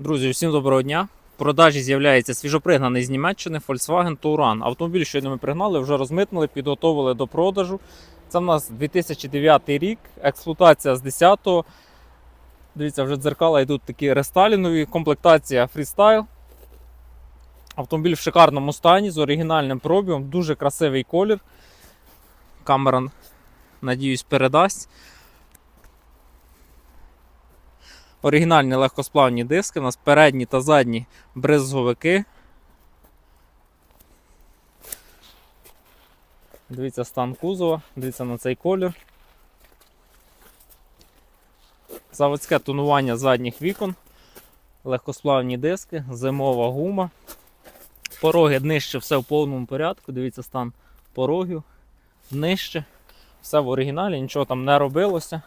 Друзі, всім доброго дня. В продажі з'являється свіжопригнаний з Німеччини Volkswagen Touran. Автомобіль щойно ми пригнали, вже розмитнили, підготовили до продажу. Це в нас 2009 рік, експлуатація з 10-го. Дивіться, вже дзеркала йдуть такі рестайлінгові, комплектація фрістайл. Автомобіль в шикарному стані з оригінальним пробігом, дуже красивий колір. Камера, надіюсь, передасть. Оригінальні легкосплавні диски, у нас передні та задні бризговики. Дивіться стан кузова, дивіться на цей колір. Заводське тонування задніх вікон, легкосплавні диски, зимова гума. Пороги нижче, все в повному порядку. Дивіться стан порогів. Нижче. Все в оригіналі, нічого там не робилося.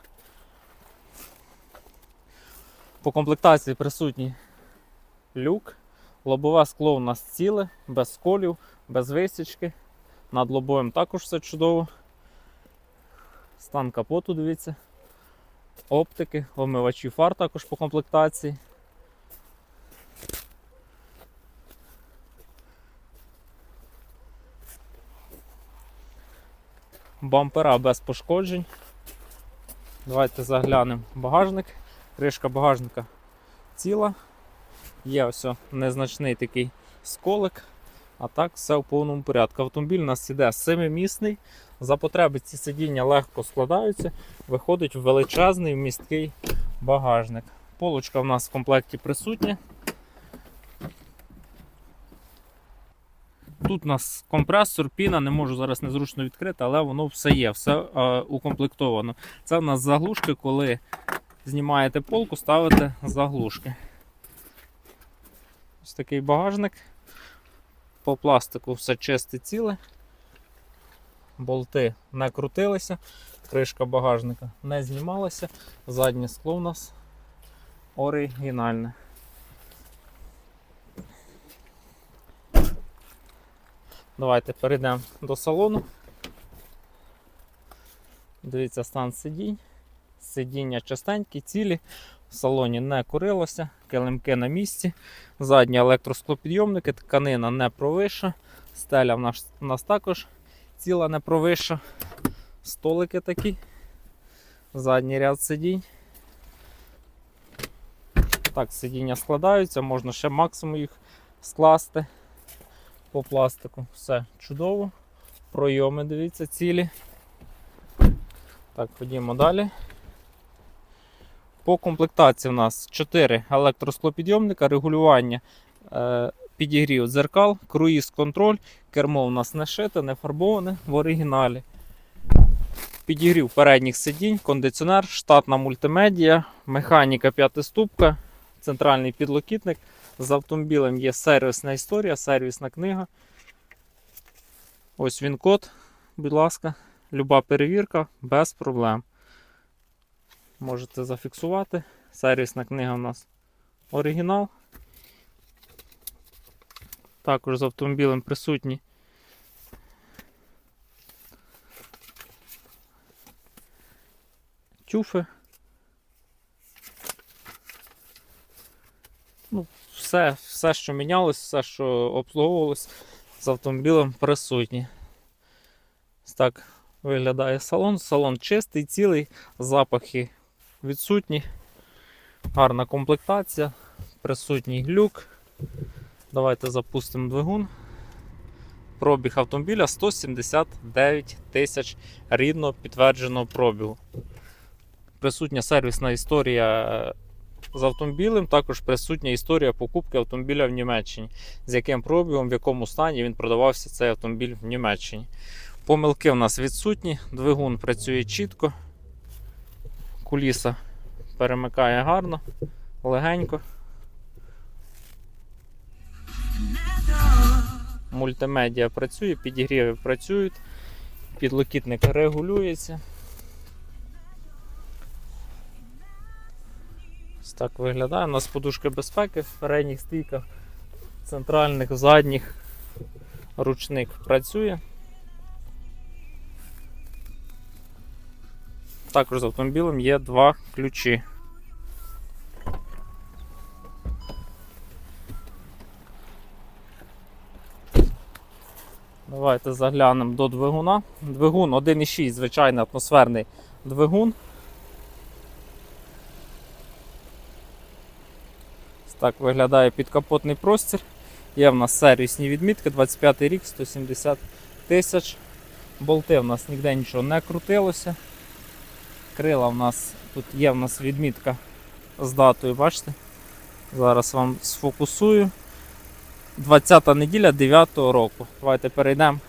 По комплектації присутній люк. Лобове скло у нас ціле, без сколів, без висічки. Над лобовим також все чудово. Стан капоту, дивіться. Оптики, омивачі фар також по комплектації. Бампера без пошкоджень. Давайте заглянемо в багажник. Кришка багажника ціла. Є ось незначний такий сколик. А так все в повному порядку. Автомобіль у нас іде семимісний. За потреби ці сидіння легко складаються. Виходить величезний місткий багажник. Полочка в нас в комплекті присутня. Тут у нас компресор, піна, не можу зараз незручно відкрити, але воно все є, все е, укомплектовано. Це в нас заглушки, коли знімаєте полку, ставите заглушки. Ось такий багажник. По пластику все чисте ціле. Болти не крутилися, кришка багажника не знімалася, заднє скло у нас оригінальне. Давайте перейдемо до салону. Дивіться стан сидінь. Сидіння чистенькі, цілі. В салоні не курилося, килимки на місці, задні електросклопідйомники, тканина не провиша, стеля в нас, у нас також ціла не провиша. Столики такі, задній ряд сидінь. Так, сидіння складаються, можна ще максимум їх скласти по пластику. Все чудово. Пройоми, дивіться, цілі. Так, ходімо далі. По комплектації у нас 4 електросклопідйомника, регулювання е, підігрів дзеркал, круїз контроль, кермо у нас не шите, не фарбоване в оригіналі. Підігрів передніх сидінь, кондиціонер, штатна мультимедія, механіка п'ятиступка, центральний підлокітник. З автомобілем є сервісна історія, сервісна книга. Ось він код, будь ласка, люба перевірка без проблем. Можете зафіксувати. Сервісна книга у нас оригінал. Також з автомобілем присутні. Тюфи. Ну, все, все, що мінялось, все, що обслуговувалось з автомобілем присутні. Так виглядає салон. Салон чистий, цілий, запахи відсутні. Гарна комплектація, присутній люк. Давайте запустимо двигун. Пробіг автомобіля 179 тисяч рідно підтвердженого пробігу. Присутня сервісна історія з автомобілем, також присутня історія покупки автомобіля в Німеччині, з яким пробігом, в якому стані він продавався цей автомобіль в Німеччині. Помилки в нас відсутні, двигун працює чітко, куліса перемикає гарно, легенько. Мультимедіа працює, підігріви працюють, підлокітник регулюється. Ось так виглядає. У нас подушки безпеки в передніх стійках, центральних, задніх ручник працює. Також з автомобілем є два ключі. Давайте заглянемо до двигуна. Двигун 1,6, звичайний атмосферний двигун. Так виглядає підкапотний простір. Є в нас сервісні відмітки, 25 рік, 170 тисяч. Болти в нас ніде нічого не крутилося. Крила в нас тут є в нас відмітка з датою, бачите? Зараз вам сфокусую. 20-та неділя 9 року. Давайте перейдемо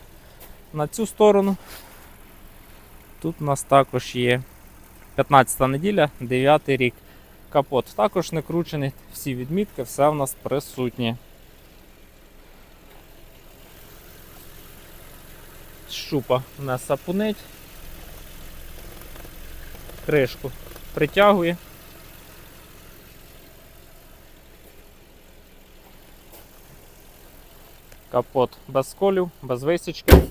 на цю сторону. Тут у нас також є 15-та неділя, 9 рік. Капот також не кручений, всі відмітки, все в нас присутнє. Щупа не сапунить. Кришку притягує. Капот без сколів, без висічки.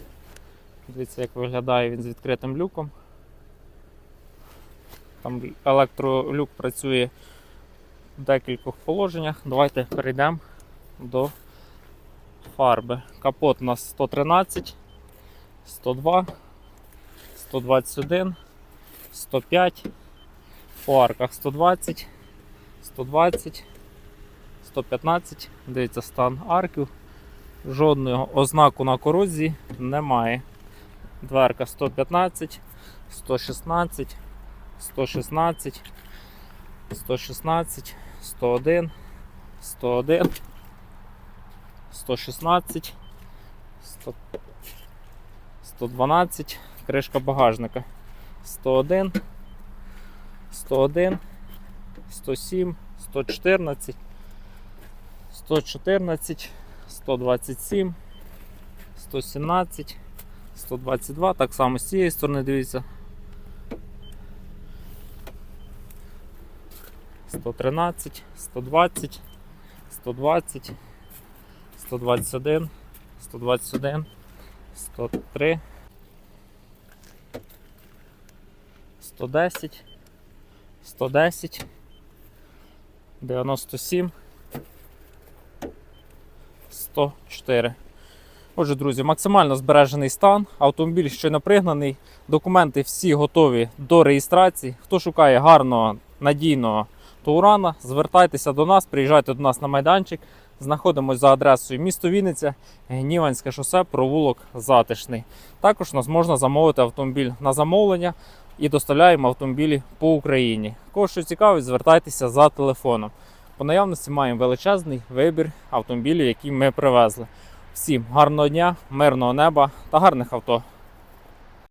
Дивіться, як виглядає він з відкритим люком. Там електролюк працює в декількох положеннях. Давайте перейдемо до фарби. Капот у нас 113, 102, 121, 105, по арках 120, 120, 115. Дивіться стан арків. Жодного ознаку на корозії немає. Дверка 115, 116, 116, 116, 101, 101, 116, 100, 112, кришка багажника 101, 101, 107, 114, 114, 127, 117, 122, так само з цієї сторони дивіться. 113, 120, 120, 121, 121, 103, 110, 110, 97, 104. Отже, друзі, максимально збережений стан. Автомобіль щойно пригнаний. Документи всі готові до реєстрації. Хто шукає гарного, надійного Таурана, звертайтеся до нас, приїжджайте до нас на майданчик. Знаходимося за адресою місто Вінниця, Гніванське шосе, провулок Затишний. Також нас можна замовити автомобіль на замовлення і доставляємо автомобілі по Україні. Кого що цікавить, звертайтеся за телефоном. По наявності маємо величезний вибір автомобілів, які ми привезли. Всім гарного дня, мирного неба та гарних авто.